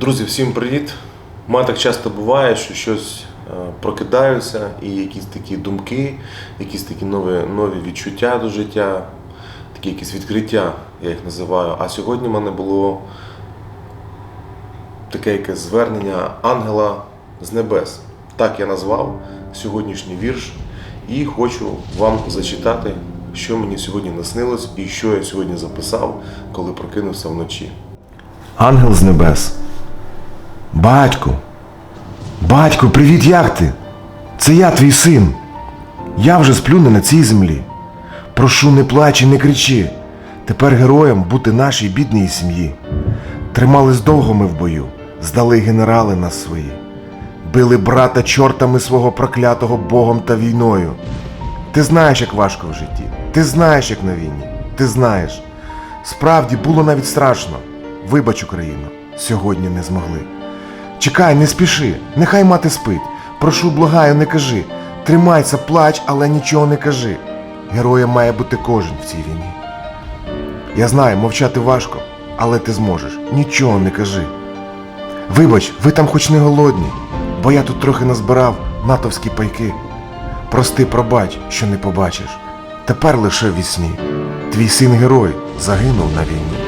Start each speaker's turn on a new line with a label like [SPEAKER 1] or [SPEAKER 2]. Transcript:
[SPEAKER 1] Друзі, всім привіт! У мене так часто буває, що щось е, прокидаюся і якісь такі думки, якісь такі нові, нові відчуття до життя, такі якісь відкриття, я їх називаю. А сьогодні в мене було таке якесь звернення ангела з небес. Так я назвав сьогоднішній вірш і хочу вам зачитати, що мені сьогодні наснилось і що я сьогодні записав, коли прокинувся вночі.
[SPEAKER 2] Ангел з небес. Батьку. Батьку, привіт, як ти? Це я, твій син. Я вже сплю не на цій землі. Прошу, не плач і не кричи. Тепер героям бути нашій бідній сім'ї. Тримались довго ми в бою, здали генерали нас свої. Били брата чортами свого проклятого Богом та війною. Ти знаєш, як важко в житті. Ти знаєш, як на війні. Ти знаєш. Справді було навіть страшно. Вибач, Україно, сьогодні не змогли. Чекай, не спіши, нехай мати спить. Прошу, благаю, не кажи. Тримайся, плач, але нічого не кажи. Героєм має бути кожен в цій війні. Я знаю, мовчати важко, але ти зможеш. Нічого не кажи. Вибач, ви там хоч не голодні, бо я тут трохи назбирав натовські пайки. Прости, пробач, що не побачиш. Тепер лише вісні. Твій син герой загинув на війні.